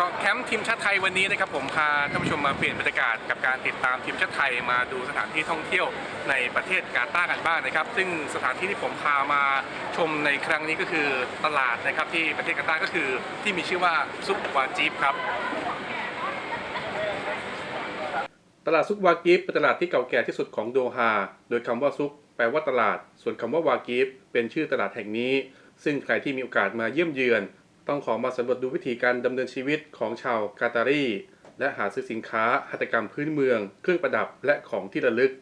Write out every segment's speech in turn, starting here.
ก็แคมป์ทีมชาติไทยวันนี้นะครับผมพาท่านผู้ชมมาเปลี่ยนบรรยากาศกับการติดตามทีมชาติไทยมาดูสถานที่ท่องเที่ยวในประเทศกาตาร์กันบ้างนะครับ ซึ่งสถานที่ที่ผมพามาชมในครั้งนี้ก็คือตลาดนะครับที่ประเทศกาตาร์ก็คือที่มีชื่อว่าซุปวาจีบครับตลาดซุกวากิฟเป็นตลาดที่เก่าแก่ที่สุดของโดฮา โดยคำว่าซุกแปลว่าตลาด ส่วนคำว่าวากิฟเป็นชื่อตลาดแห่งนี้ ซึ่งใครที่มีโอกาสมาเยี่ยมเยือน ต้องขอมาสำรวจดูวิธีการดำเนินชีวิตของชาวกาตารี และหาซื้อสินค้าหัตถกรรมพื้นเมือง เครื่องประดับและของที่ระลึก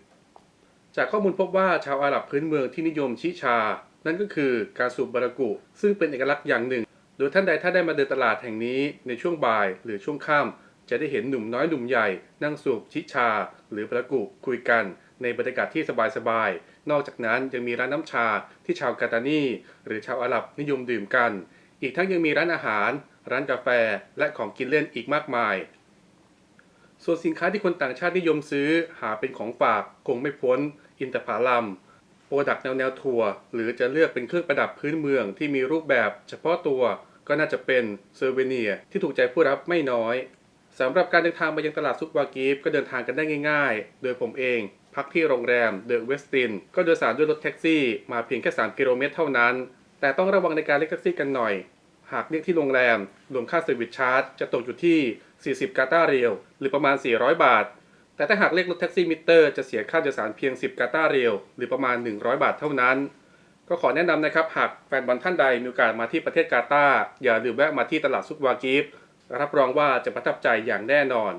จากข้อมูลพบว่าชาวอาหรับพื้นเมืองที่นิยมชิชา นั่นก็คือการสูบบารากุ ซึ่งเป็นเอกลักษณ์อย่างหนึ่ง โดยท่านใดถ้าได้มาเดินตลาดแห่งนี้ในช่วงบ่ายหรือช่วงค่ำจะได้เห็นหนุ่มน้อยหนุ่มใหญ่ นั่งสูบชิชา หรือบารากุคุยกันในบรรยากาศที่สบายๆ นอกจากนั้นยังมีร้านน้ำชาที่ชาวกาตานีหรือชาวอาหรับนิยมดื่มกัน อีกทั้งยังมีร้านอาหาร ร้านกาแฟ และของกินเล่นอีกมากมาย ส่วนสินค้าที่คนต่างชาตินิยมซื้อหาเป็นของฝากคงไม่พ้น อินทผลัมโปรดักแนวแนวทัวร์หรือจะเลือกเป็นเครื่องประดับพื้นเมืองที่มีรูปแบบเฉพาะตัวก็น่าจะเป็นเซอร์เวเนียที่ถูกใจผู้รับไม่น้อยสำหรับการเดินทางมายังตลาดซุปวากีฟก็เดินทางกันได้ง่ายๆ โดยผมเองพักที่โรงแรมเดอะเวสตินก็โดยสารด้วยรถแท็กซี่มาเพียงแค่ 3 กิโลเมตรเท่านั้น แต่ต้องระวังในการเรียกแท็กซี่กันหน่อย หากเรียกที่โรงแรม รวมค่าเซอร์วิสชาร์จจะตกอยู่ที่ 40 กาตาเรียลหรือประมาณ 400 บาท แต่ถ้าหากเรียกรถแท็กซี่มิเตอร์จะเสียค่าโดยสารเพียง 10 กาตาเรียลหรือประมาณ 100 บาทเท่านั้น ก็ขอแนะนำนะครับ หากแฟนบอลท่านใดมีโอกาสมาที่ประเทศกาตาร์อย่าลืมแวะมาที่ตลาดซุปวากีฟรับรองว่าจะประทับใจอย่างแน่นอน